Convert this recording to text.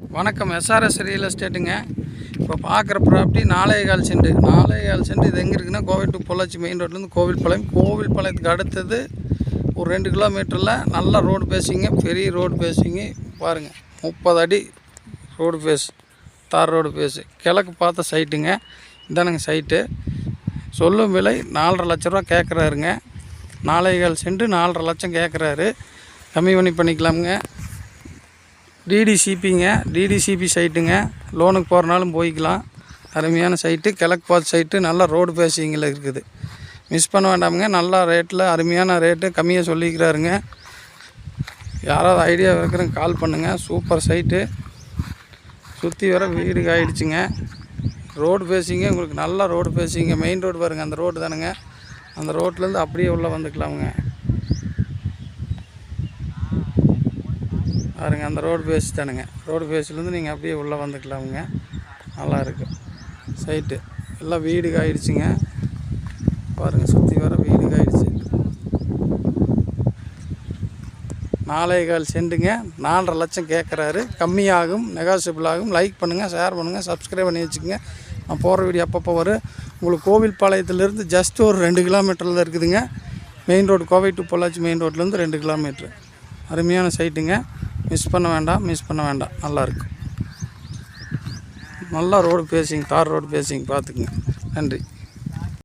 வணக்கம். SRS real எஸ்டேட்டுங்க இப்போ பார்க்குற ப்ராப்பர்ட்டி நாலே கால் சென்ட் நாலே கால் செண்டு. இது எங்கே இருக்குன்னா கோவில் டு பொள்ளாச்சி மெயின் ரோட்லேருந்து கோவில் பாளையம். கோவில் பாளையத்துக்கு அடுத்தது ஒரு ரெண்டு கிலோமீட்டரில் நல்ல ரோடு பேசிங்க பெரிய ரோடு பேசிங்க பாருங்கள் முப்பது அடி road face tar road face கிழக்கு பார்த்த சைட்டுங்க இதானுங்க சைட்டு சொல்லும் விலை நாலரை லட்ச ரூபா கேட்குறாருங்க நாலே கால் சென்ட் நாலரை லட்சம் கேட்குறாரு கம்மி பண்ணி பண்ணிக்கலாமுங்க. டிடிசிபிங்க டிடிசிபி சைட்டுங்க. லோனுக்கு போகிறனாலும் போய்க்கலாம். அருமையான சைட்டு கிழக்கு பாத் சைட்டு நல்ல ரோடு பேசிங்கில் இருக்குது. மிஸ் பண்ண வேண்டாமுங்க நல்லா ரேட்டில் அருமையான ரேட்டு கம்மியாக சொல்லிக்கிறாருங்க. யாராவது ஐடியா இருக்கிறவங்க கால் பண்ணுங்கள் சூப்பர் சைட்டு. சுற்றி வர வீடு ஆயிடுச்சுங்க ரோடு பேசிங்க உங்களுக்கு நல்ல ரோடு பேசிங்க. மெயின் ரோடு பாருங்க அந்த ரோடு தானுங்க. அந்த ரோட்லேருந்து அப்படியே உள்ளே வந்துக்கலாமுங்க. பாருங்க அந்த ரோடு பேஸ் தானுங்க. ரோடு பேஸ்லேருந்து நீங்கள் அப்படியே உள்ளே வந்துக்கலாமுங்க. நல்லாயிருக்கு சைட்டு எல்லாம் வீடு ஆயிடுச்சுங்க. பாருங்கள் சுற்றி வர வீடு ஆயிடுச்சு. நாலே கால் சென்ட்டுங்க நாலரை லட்சம் கேட்குறாரு கம்மியாகும் நெகாசிபிள் ஆகும். லைக் பண்ணுங்கள் ஷேர் பண்ணுங்கள் சப்ஸ்கிரைப் பண்ணி வச்சுக்கோங்க. நான் போகிற வீடியோ அப்பப்போ வரும். உங்களுக்கு கோவில் பாளையத்துலேருந்து ஜஸ்ட் ஒரு ரெண்டு கிலோமீட்டரில் இருக்குதுங்க. Main road Kovai to Pollachi main ரோட்லேருந்து ரெண்டு கிலோமீட்ரு அருமையான சைட்டுங்க மிஸ் பண்ண வேண்டாம் மிஸ் பண்ண வேண்டாம். நல்லாயிருக்கும் நல்லா road facing tar road facing பார்த்துக்குங்க. நன்றி.